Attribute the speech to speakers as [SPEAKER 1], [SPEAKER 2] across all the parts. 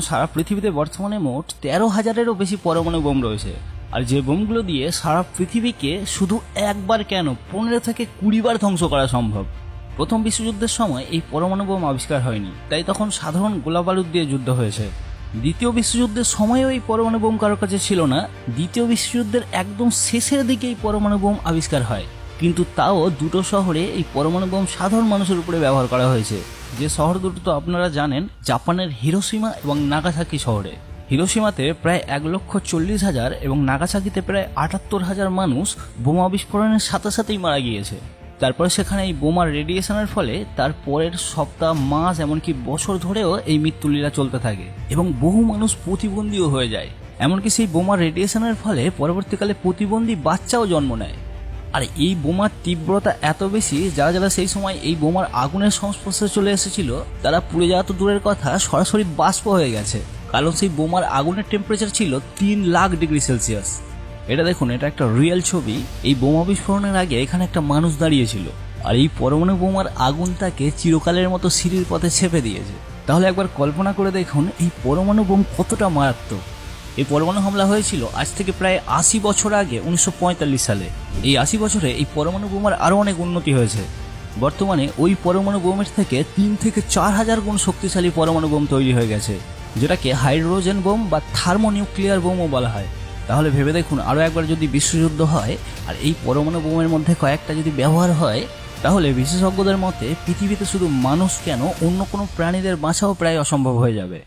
[SPEAKER 1] সারা পৃথিবীতে বর্তমানে মোট তেরো হাজারেরও বেশি পরমাণু বোম রয়েছে। আর যে বোমগুলো দিয়ে সারা পৃথিবীকে শুধু একবার কেন পনেরো থেকে কুড়ি বার ধ্বংস করা সম্ভব। প্রথম বিশ্বযুদ্ধের সময় এই পরমাণু বোম আবিষ্কার হয়নি, তাই তখন সাধারণ গোলাবারুদ দিয়ে যুদ্ধ হয়েছে। দ্বিতীয় বিশ্বযুদ্ধের সময়ও এই পরমাণু বোম কারোর কাছে ছিল না, দ্বিতীয় বিশ্বযুদ্ধের একদম শেষের দিকে এই পরমাণু বোম আবিষ্কার হয়। কিন্তু তাও দুটো শহরে এই পরমাণু বোম সাধারণ মানুষের উপরে ব্যবহার করা হয়েছে। যে শহর দুটো তো আপনারা জানেন, জাপানের হিরোসীমা এবং নাগাসাকি শহরে। হিরোসীমাতে প্রায় এক লক্ষ চল্লিশ হাজার এবং নাগাসাকিতে প্রায় আটাত্তর হাজার মানুষ বোমা বিস্ফোরণের সাথে সাথেই মারা গিয়েছে। তারপরে সেখানে এই বোমার রেডিয়েশনের ফলে তার পরের সপ্তাহ, মাস, এমনকি বছর ধরেও এই মৃত্যুলীলা চলতে থাকে এবং বহু মানুষ প্রতিবন্ধীও হয়ে যায়। এমনকি সেই বোমার রেডিয়েশনের ফলে পরবর্তীকালে প্রতিবন্ধী বাচ্চাও জন্ম নেয়। আর, এই বোমার তীব্রতা এত বেশি, যারা যারা সেই সময় এই বোমার আগুনের সংস্পর্শে চলে এসেছিল, তারা পুড়ে যাওয়া তো দূরের কথা, সরাসরি বাষ্প হয়ে গেছে। কারণ সেই বোমার আগুনের টেম্পারেচার ছিল তিন লাখ ডিগ্রি সেলসিয়াস। এটা দেখুন, এটা একটা রিয়েল ছবি। এই বোমা বিস্ফোরণের আগে এখানে একটা মানুষ দাঁড়িয়েছিল। আর এই পরমাণু বোমার আগুন তাকে চিরকালের মতো সিঁড়ির পথে ছেপে দিয়েছে। তাহলে একবার কল্পনা করে দেখুন, এই পরমাণু বোম কতটা মারাত্মক। এই পরমাণু হামলা হয়েছিল আজ থেকে প্রায় আশি বছর আগে, উনিশশো পঁয়তাল্লিশ সালে। এই আশি বছরে এই পরমাণু বোমার আরও অনেক উন্নতি হয়েছে। বর্তমানে ওই পরমাণু বোমের থেকে তিন থেকে চার হাজার গুণ শক্তিশালী পরমাণু বোম তৈরি হয়ে গেছে, যেটাকে হাইড্রোজেন বোম বা থার্মোনিউক্লিয়ার বোমও বলা হয়। তাহলে ভেবে দেখুন, আরও একবার যদি বিশ্বযুদ্ধ হয়, আর এই পরমাণু বোমের মধ্যে কয়েকটা যদি ব্যবহার হয়, তাহলে বিশেষজ্ঞদের মতে পৃথিবীতে শুধু মানুষ কেন অন্য কোনো প্রাণীদের বাঁচাও প্রায় অসম্ভব হয়ে যাবে।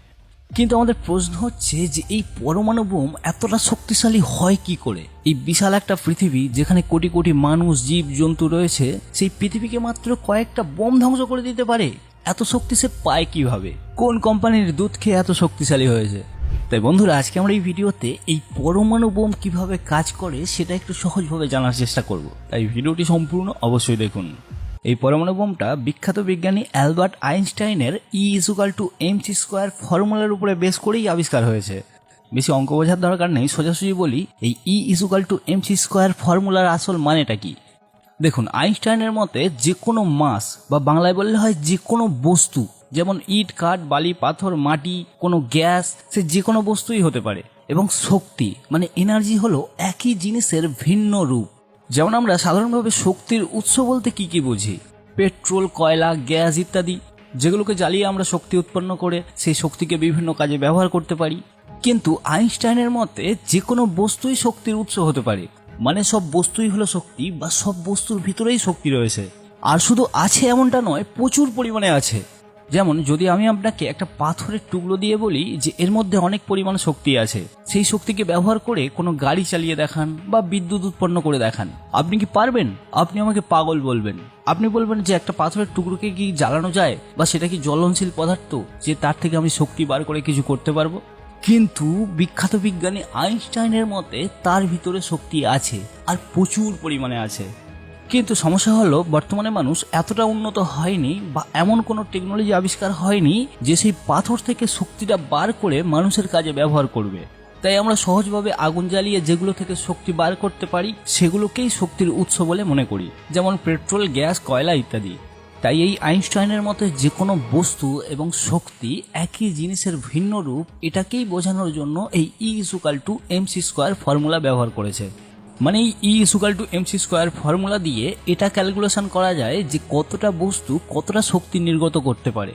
[SPEAKER 1] কিন্তু আমাদের প্রশ্ন হচ্ছে যে এই পরমাণু বোম এতটা শক্তিশালী হয় কি করে? এই বিশাল একটা পৃথিবী যেখানে কোটি কোটি মানুষ, জীব, জন্তু রয়েছে, সেই পৃথিবীকে মাত্র কয়েকটা বোম ধ্বংস করে দিতে পারে। এত শক্তি সে পায় কীভাবে? কোন কোম্পানির দুধ খেয়ে এত শক্তিশালী হয়েছে? তাই বন্ধুরা, আজকে আমরা এই ভিডিওতে এই পরমাণু বোম কীভাবে কাজ করে সেটা একটু সহজভাবে জানার চেষ্টা করব। তাই ভিডিওটি সম্পূর্ণ অবশ্যই দেখুন। এই পরমাণু বোমটা বিখ্যাত বিজ্ঞানী অ্যালবার্ট আইনস্টাইনের E equal to M C square ফর্মুলার উপরে বেস করেই আবিষ্কার হয়েছে। বেশি অঙ্ক বোঝার দরকার নেই, সোজাসুজি বলি, এই E equal to M C square ফর্মুলার আসল মানেটা কি? দেখুন, আইনস্টাইনের মতে যে কোনো মাস বা বাংলায় বললে হয় যে কোনো বস্তু, যেমন ইট, কাঠ, বালি, পাথর, মাটি, কোনো গ্যাস, সে যে কোনো বস্তুই হতে পারে। এবং শক্তি মানে এনার্জি হলো একই জিনিসের ভিন্ন রূপ। যেমন আমরা সাধারণভাবে শক্তির উৎস বলতে কি কি বুঝি? পেট্রোল, কয়লা, গ্যাস ইত্যাদি, যেগুলোকে জ্বালিয়ে আমরা শক্তি উৎপন্ন করে সেই শক্তিকে বিভিন্ন কাজে ব্যবহার করতে পারি। কিন্তু আইনস্টাইনের মতে যে কোনো বস্তুই শক্তির উৎস হতে পারে। মানে সব বস্তুই হলো শক্তি বা সব বস্তুর ভিতরেই শক্তি রয়েছে। আর শুধু আছে এমনটা নয়, প্রচুর পরিমাণে আছে। যেমন, যদি আমি আপনাকে একটা পাথরের টুকরো দিয়ে বলি যে এর মধ্যে অনেক পরিমাণ শক্তি আছে, সেই শক্তিকে ব্যবহার করে কোনো গাড়ি চালিয়ে দেখান বা বিদ্যুৎ উৎপন্ন করে দেখান। আপনি কি পারবেন? আপনি আমাকে পাগল বলবেন। আপনি বলবেন যে একটা পাথরের টুকরোকে কি জ্বালানো যায় বা সেটা কি জ্বলনশীল পদার্থ যে তার থেকে আমি শক্তি বার করে কিছু করতে পারব? কিন্তু বিখ্যাত বিজ্ঞানী আইনস্টাইনের মতে তার ভিতরে শক্তি আছে আর প্রচুর পরিমাণে আছে। কিন্তু সমস্যা হলো, বর্তমানে মানুষ এতটা উন্নত হয়নি বা এমন কোনো টেকনোলজি আবিষ্কার হয়নি যে সেই পাথর থেকে শক্তিটা বার করে মানুষের কাজে ব্যবহার করবে। তাই আমরা সহজভাবে আগুন জ্বালিয়ে যেগুলো থেকে শক্তি বার করতে পারি, সেগুলোকেই শক্তির উৎস বলে মনে করি, যেমন পেট্রোল, গ্যাস, কয়লা ইত্যাদি। তাই এই আইনস্টাইনের মতে যে কোনো বস্তু এবং শক্তি একই জিনিসের ভিন্ন রূপ, এটাকেই বোঝানোর জন্য এই E equal to M C square formula ব্যবহার করেছে। মানে E equal to M C square formula দিয়ে এটা ক্যালকুলেশন করা যায় যে কতটা বস্তু কতটা শক্তি নির্গত করতে পারে।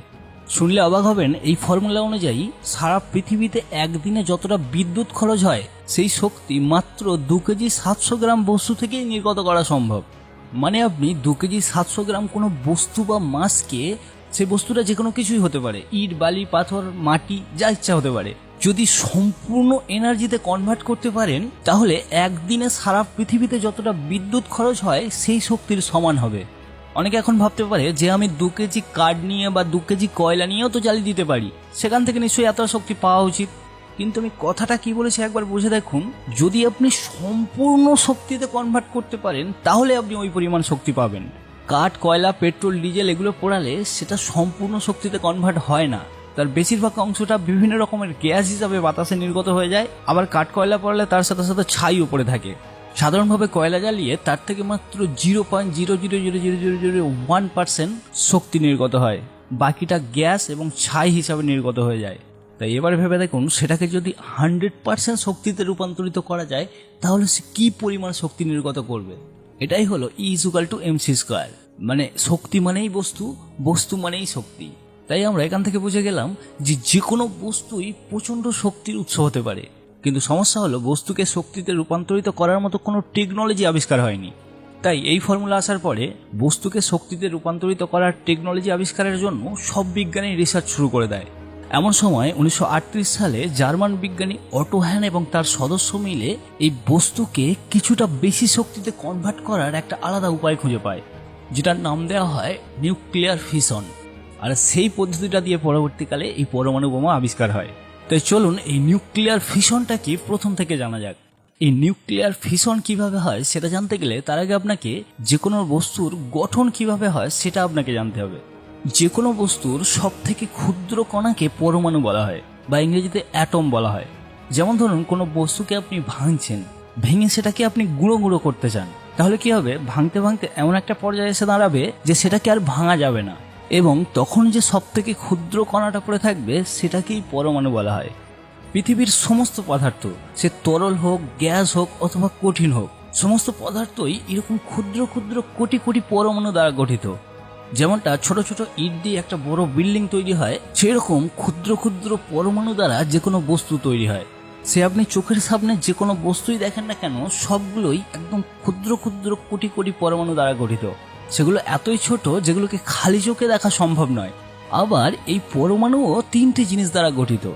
[SPEAKER 1] শুনলে অবাক হবেন, এই ফর্মুলা অনুযায়ী সারা পৃথিবীতে একদিনে যতটা বিদ্যুৎ খরচ হয়, সেই শক্তি মাত্র দু কেজি সাতশো গ্রাম বস্তু থেকেই নির্গত করা সম্ভব। মানে আপনি দু কেজি সাতশো গ্রাম কোনো বস্তু বা মাছকে, সে বস্তুটা যে কোনো কিছুই হতে পারে, ইট, বালি, পাথর, মাটি, যা ইচ্ছা হতে পারে। যদি সম্পূর্ণ এনার্জিতে কনভার্ট করতে পারেন, তাহলে একদিনে সারা পৃথিবীতে যতটা বিদ্যুৎ খরচ হয়, সেই শক্তির সমান হবে। অনেকে এখন ভাবতে পারে যে আমি দু কেজি কাঠ নিয়ে বা দু কেজি কয়লা নিয়েও তো জ্বালিয়ে দিতে পারি। সেখান থেকে নিশ্চয়ই এত শক্তি পাওয়া উচিত। কিন্তু আমি কথাটা কি বলেছি একবার বুঝে দেখুন। যদি আপনি সম্পূর্ণ শক্তিতে কনভার্ট করতে পারেন, তাহলে আপনি ওই পরিমাণ শক্তি পাবেন। কাঠ, কয়লা, পেট্রোল, ডিজেল এগুলো পোড়ালে সেটা সম্পূর্ণ শক্তিতে কনভার্ট হয় না। তার বেশিরভাগ অংশটা বিভিন্ন রকমের গ্যাস হিসাবে বাতাসে নির্গত হয়ে যায়। আবার কাঠ কয়লা পড়ালে তার সাথে সাথে ছাই উপরে থাকে। সাধারণভাবে কয়লা জ্বালিয়ে তার থেকে মাত্র zero point zero zero zero zero zero zero one percent শক্তি নির্গত হয়। বাকিটা গ্যাস এবং ছাই হিসাবে নির্গত হয়ে যায়। তাই এবার ভেবে দেখুন, সেটাকে যদি হান্ড্রেড পার্সেন্ট শক্তিতে রূপান্তরিত করা যায়, তাহলে সে কী পরিমাণ শক্তি নির্গত করবে? এটাই হলো E equal to M C square মানে শক্তি মানেই বস্তু বস্তু মানেই শক্তি। তাই আমরা এখান থেকে বুঝে গেলাম যে যে কোনো বস্তুই প্রচণ্ড শক্তির উৎস হতে পারে। কিন্তু সমস্যা হলো, বস্তুকে শক্তিতে রূপান্তরিত করার মতো কোনো টেকনোলজি আবিষ্কার হয়নি। তাই এই ফর্মুলা আসার পরে বস্তুকে শক্তিতে রূপান্তরিত করার টেকনোলজি আবিষ্কারের জন্য সব বিজ্ঞানী রিসার্চ শুরু করে দেয়। এমন সময় উনিশশো আটত্রিশ সালে জার্মান বিজ্ঞানী অটোহ্যান এবং তার সদস্য মিলে এই বস্তুকে কিছুটা বেশি শক্তিতে কনভার্ট করার একটা আলাদা উপায় খুঁজে পায়, যেটার নাম দেওয়া হয় নিউক্লিয়ার ফিশন আর সেই পদ্ধতিটা দিয়ে পরবর্তীকালে এই পরমাণু বোমা আবিষ্কার হয়। তাই চলুন এই নিউক্লিয়ার ফিশনটা কি প্রথম থেকে জানা যাক। এই নিউক্লিয়ার ফিশন কীভাবে হয় সেটা জানতে গেলে তার আগে আপনাকে যে কোনো বস্তুর গঠন কীভাবে হয় সেটা আপনাকে জানতে হবে। যে কোনো বস্তুর সব থেকে ক্ষুদ্র কণাকে পরমাণু বলা হয়, বা ইংরেজিতে অ্যাটম বলা হয়। যেমন ধরুন, কোনো বস্তুকে আপনি ভাঙছেন, ভেঙে সেটাকে আপনি গুঁড়ো গুঁড়ো করতে চান। তাহলে কি হবে? ভাঙতে ভাঙতে এমন একটা পর্যায়ে এসে দাঁড়াবে যে সেটাকে আর ভাঙা যাবে না। এবং তখন যে সব থেকে ক্ষুদ্র কণাটা পড়ে থাকবে, সেটাকেই পরমাণু বলা হয়। পৃথিবীর সমস্ত পদার্থ, সে তরল হোক, গ্যাস হোক, অথবা কঠিন হোক, সমস্ত পদার্থই এরকম ক্ষুদ্র ক্ষুদ্র কোটি কোটি পরমাণু দ্বারা গঠিত। যেমনটা ছোট ছোট ইট দিয়ে একটা বড় বিল্ডিং তৈরি হয়, সেরকম ক্ষুদ্র ক্ষুদ্র পরমাণু দ্বারা যে কোনো বস্তু তৈরি হয়। সে আপনি চোখের সামনে যে কোনো বস্তুই দেখেন না কেন, সবগুলোই একদম ক্ষুদ্র ক্ষুদ্র কোটি কোটি পরমাণু দ্বারা গঠিত। সেগুলো এতই ছোট যেগুলোকে খালি চোখে দেখা সম্ভব নয়। আবার এই পরমাণুও তিনটি জিনিস দ্বারা গঠিত।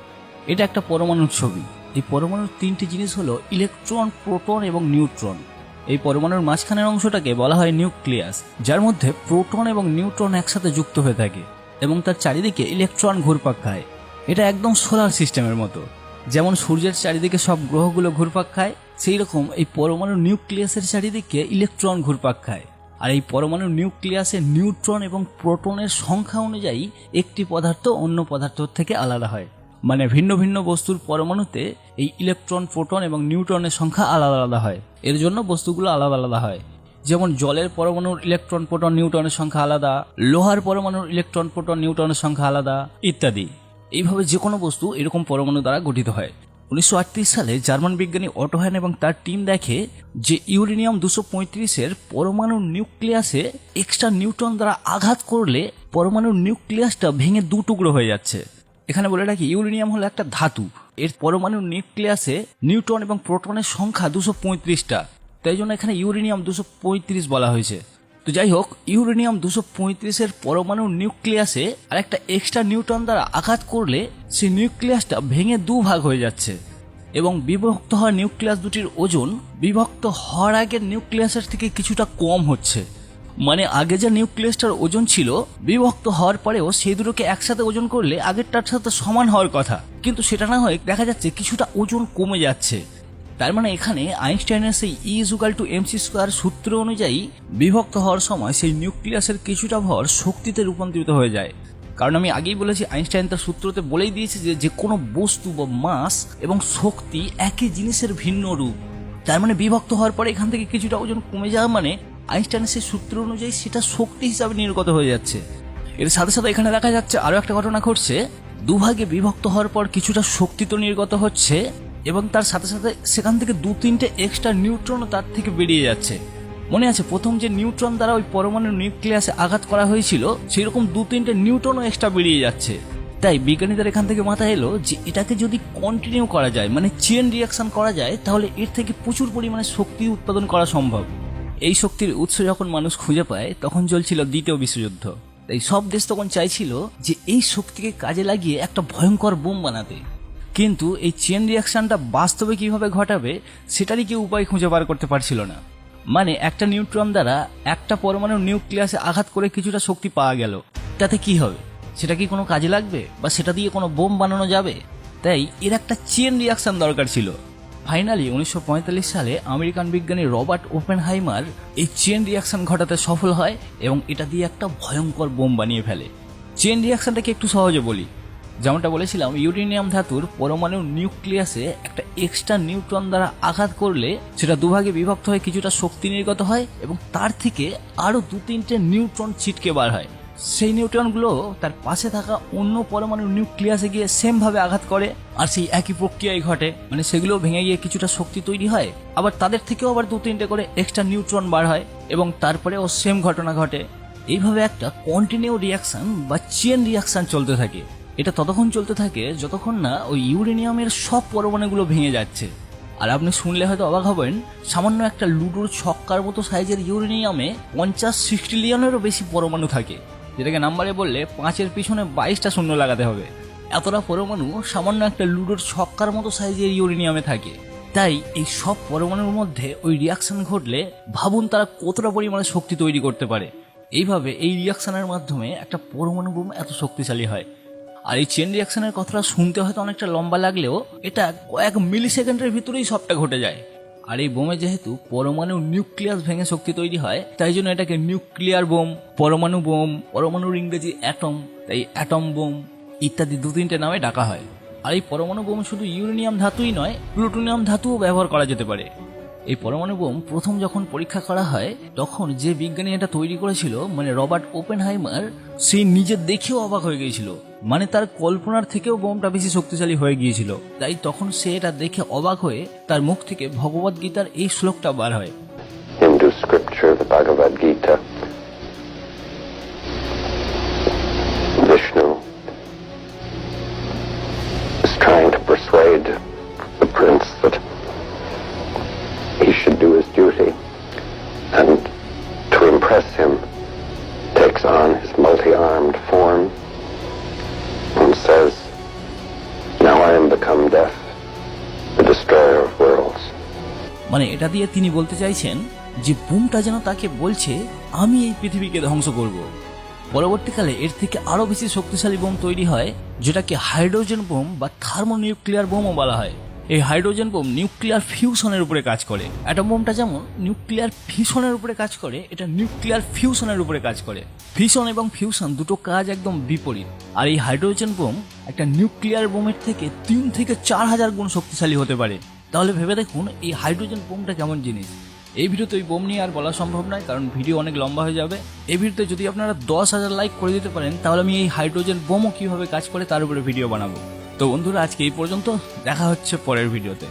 [SPEAKER 1] এটা একটা পরমাণুর ছবি। এই পরমাণুর তিনটি জিনিস হলো ইলেকট্রন, প্রোটন এবং নিউট্রন। এই পরমাণুর মাঝখানের অংশটাকে বলা হয় নিউক্লিয়াস, যার মধ্যে প্রোটন এবং নিউট্রন একসাথে যুক্ত হয়ে থাকে এবং তার চারিদিকে ইলেকট্রন ঘুরপাক খায়। এটা একদম সোলার সিস্টেমের মতো। যেমন সূর্যের চারিদিকে সব গ্রহগুলো ঘুরপাক খায় সেই রকম এই পরমাণুর নিউক্লিয়াসের চারিদিকে ইলেকট্রন ঘুরপাক খায়। আর এই পরমাণুর নিউক্লিয়াসে নিউট্রন এবং প্রোটনের সংখ্যা অনুযায়ী একটি পদার্থ অন্য পদার্থ থেকে আলাদা হয়। মানে ভিন্ন ভিন্ন বস্তুর পরমাণুতে এই ইলেকট্রন, প্রোটন এবং নিউট্রনের সংখ্যা আলাদা আলাদা হয়। এর জন্য বস্তুগুলো আলাদা আলাদা হয়। যেমন জলের পরমাণুর ইলেকট্রন, প্রোটন, নিউট্রনের সংখ্যা আলাদা, লোহার পরমাণুর ইলেকট্রন, প্রোটন, নিউট্রনের সংখ্যা আলাদা, ইত্যাদি। এইভাবে যে কোনো বস্তু এরকম পরমাণু দ্বারা গঠিত হয়। উনিশশো সালে জার্মান বিজ্ঞানী অটোহ্যান এবং তার টিম দেখে যে ইউরেনিয়াম দুশো পঁয়ত্রিশের পরমাণু নিউক্লিয়াসে এক্সট্রা নিউট্রন দ্বারা আঘাত করলে পরমাণুর নিউক্লিয়াসটা ভেঙে দু টুকরো হয়ে যাচ্ছে। এখানে বলে রাখি, ইউরেনিয়াম হলো একটা ধাতু। এর পরমাণু নিউক্লিয়াসে নিউট্রন এবং প্রোটনের সংখ্যা দুশো পঁয়ত্রিশটা। তাই জন্য এখানে ইউরেনিয়াম দুশো পঁয়ত্রিশ বলা হয়েছে। তো যাই হোক ইউরেনিয়াম দুশো পঁয়ত্রিশের পরমাণু নিউক্লিয়াসে আর একটা এক্সট্রা নিউট্রন দ্বারা আঘাত করলে সেই নিউক্লিয়াসটা ভেঙে দু ভাগ হয়ে যাচ্ছে এবং বিভক্ত হওয়া নিউক্লিয়াস দুটির ওজন বিভক্ত হওয়ার আগের নিউক্লিয়াসের থেকে কিছুটা কম হচ্ছে। মানে আগে যে নিউক্লিয়াসটার ওজন ছিল, বিভক্ত হওয়ার পরেও সেই দুটোকে একসাথে ওজন করলে আগেরটার সাথে সমান হওয়ার কথা। কিন্তু সেটা না হয়ে দেখা যাচ্ছে কিছুটা ওজন কমে যাচ্ছে। তার মানে এখানে আইনস্টাইনের সেই E equal to MC square সূত্র অনুযায়ী বিভক্ত হওয়ার সময় সেই নিউক্লিয়াসের কিছুটা ভর শক্তিতে রূপান্তরিত হয়ে যায়। কারণ আমি আগেই বলেছি, আইনস্টাইন তার সূত্রতে বলেই দিয়েছে যে যে কোনো বস্তু বা মাস এবং শক্তি একই জিনিসের ভিন্ন রূপ। তার মানে বিভক্ত হওয়ার পরে এখান থেকে কিছুটা ওজন কমে যাওয়া মানে আইনস্টাইনের সেই সূত্র অনুযায়ী সেটা শক্তি হিসাবে নির্গত হয়ে যাচ্ছে। এর সাথে সাথে এখানে দেখা যাচ্ছে আরও একটা ঘটনা ঘটছে। দুভাগে বিভক্ত হওয়ার পর কিছুটা শক্তি তো নির্গত হচ্ছে এবং তার সাথে সাথে সেখান থেকে দু তিনটে এক্সট্রা নিউট্রনও তার থেকে বেরিয়ে যাচ্ছে। মনে আছে, প্রথম যে নিউট্রন দ্বারা ওই পরমাণুর নিউক্লিয়াসে আঘাত করা হয়েছিল, সেরকম দু তিনটে নিউট্রনও এক্সট্রা বেরিয়ে যাচ্ছে। তাই বিজ্ঞানীদের এখান থেকে মাথা এলো যে এটাকে যদি কন্টিনিউ করা যায় মানে চেন রিয়াকশন করা যায়, তাহলে এর থেকে প্রচুর পরিমাণে শক্তি উৎপাদন করা সম্ভব। এই শক্তির উৎস যখন মানুষ খুঁজে পায়, তখন চলছিল দ্বিতীয় বিশ্বযুদ্ধ। তাই সব দেশ তখন চাইছিল যে এই শক্তিকে কাজে লাগিয়ে একটা ভয়ঙ্কর বোম বানাতে। কিন্তু এই চেন রিয়াকশনটা বাস্তবে কীভাবে ঘটাবে, সেটারই কেউ উপায় খুঁজে বার করতে পারছিল না। মানে একটা নিউট্রন দ্বারা একটা পরমাণু নিউক্লিয়াসে আঘাত করে কিছুটা শক্তি পাওয়া গেল। তাতে কি হবে? সেটা কি কোনো কাজে লাগবে? বা সেটা দিয়ে কোনো বোম বানানো যাবে? তাই এর একটা চেন রিয়াকশন দরকার ছিল। ফাইনালি উনিশশো পঁয়তাল্লিশ সালে আমেরিকান বিজ্ঞানী রবার্ট ওপেনহাইমার এই চেন রিয়াকশন ঘটাতে সফল হয় এবং এটা দিয়ে একটা ভয়ঙ্কর বোম বানিয়ে ফেলে। চেন রিয়াকশনটাকে একটু সহজে বলি। যেমনটা বলেছিলাম, ইউরেনিয়াম ধাতুর পরমাণু নিউক্লিয়াসে একটা এক্সট্রা নিউট্রন দ্বারা আঘাত করলে সেটা দুভাগে বিভক্ত হয়ে কিছুটা শক্তি নির্গত হয় এবং তার থেকে আরও দু তিনটে নিউট্রন ছিটকে বার হয়। সেই নিউট্রনগুলো তার পাশে থাকা অন্য পরমাণু নিউক্লিয়াসে গিয়ে সেম ভাবে আঘাত করে আর সেই একই প্রক্রিয়াই ঘটে। মানে সেগুলো ভেঙে গিয়ে কিছুটা শক্তি তৈরি হয়, আবার তাদের থেকেও আবার দু তিনটে করে এক্সট্রা নিউট্রন বার হয় এবং তারপরেও সেম ঘটনা ঘটে। এইভাবে একটা কন্টিনিউ রিয়াকশন বা চেন রিয়াকশন চলতে থাকে। এটা ততক্ষণ চলতে থাকে যতক্ষণ না ওই ইউরেনিয়ামের সব পরমাণুগুলো ভেঙে যাচ্ছে। আর আপনি শুনলে হয়তো অবাক হবেন, সামান্য একটা লুডোর ছক্কার মতো সাইজের ইউরেনিয়ামে পঞ্চাশ সিক্সটিলিয়নেরও বেশি পরমাণু থাকে, যেটাকে নাম্বারে বললে পাঁচের পিছনে বাইশটা শূন্য লাগাতে হবে। এতটা পরমাণু সামান্য একটা লুডোর ছক্কার মতো সাইজের ইউরেনিয়ামে থাকে। তাই এই সব পরমাণুর মধ্যে ওই রিয়াকশন ঘটলে ভাবুন তারা কতটা পরিমাণে শক্তি তৈরি করতে পারে। এইভাবে এই রিয়াকশনের মাধ্যমে একটা পরমাণু বোম এত শক্তিশালী হয়। আর এই চেন রিয়াকশনের কথাটা শুনতে হয়তো অনেকটা লম্বা লাগলেও এটা কয়েক মিলি সেকেন্ডের ভিতরেই সবটা ঘটে যায়। আর এই বোমে যেহেতু পরমাণু নিউক্লিয়াস ভেঙে শক্তি তৈরি হয়, তাই জন্য এটাকে নিউক্লিয়ার বোম, পরমাণু বোম, পরমাণুর ইংরেজি অ্যাটম তাই অ্যাটম বোম ইত্যাদি দু তিনটে নামে ডাকা হয়। আর এই পরমাণু বোম শুধু ইউরেনিয়াম ধাতুই নয়, প্লুটোনিয়াম ধাতুও ব্যবহার করা যেতে পারে। এই পরমাণু বোম প্রথম যখন পরীক্ষা করা হয়, তখন যে বিজ্ঞানী এটা তৈরি করেছিল মানে রবার্ট ওপেনহাইমার, সে নিজে দেখেও অবাক হয়ে গিয়েছিল। মানে তার কল্পনার থেকেও বোমটা বেশি শক্তিশালী হয়ে গিয়েছিল। তাই তখন সে এটা দেখে অবাক হয়ে তার মুখ থেকে ভগবদ্গীতার গীতার এই শ্লোকটা বার হয়। মানে এটা দিয়ে তিনি বলতে চাইছেন যে বুমটা যেন তাকে বলছে, আমি এই পৃথিবীকে ধ্বংস করব। পরবর্তীকালে এর থেকে আরও বেশি শক্তিশালী বোম তৈরি হয়, যেটাকে হাইড্রোজেন বোম বা থার্মোনিউক্লিয়ার বোমও বলা হয়। এই হাইড্রোজেন বোম নিউক্লিয়ার ফিউশনের উপরে কাজ করে। অ্যাটম বোমটা যেমন নিউক্লিয়ার ফিউশনের উপরে কাজ করে, এটা নিউক্লিয়ার ফিউশনের উপরে কাজ করে। ফিউশন এবং ফিউশন দুটো কাজ একদম বিপরীত। আর এই হাইড্রোজেন বোম একটা নিউক্লিয়ার বোমের থেকে তিন থেকে চার হাজার গুণ শক্তিশালী হতে পারে। তাহলে ভেবে দেখুন, এই হাইড্রোজেন বোমটা কেমন জিনিস। এই ভিডিওতে ওই বোম নিয়ে আর বলা সম্ভব নয়, কারণ ভিডিও অনেক লম্বা হয়ে যাবে। এই ভিডিওতে যদি আপনারা দশ হাজার লাইক করে দিতে পারেন, তাহলে আমি এই হাইড্রোজেন বোমও কীভাবে কাজ করে তার উপরে ভিডিও বানাবো। তো বন্ধুরা, আজকে এই পর্যন্ত, দেখা হচ্ছে পরের ভিডিওতে।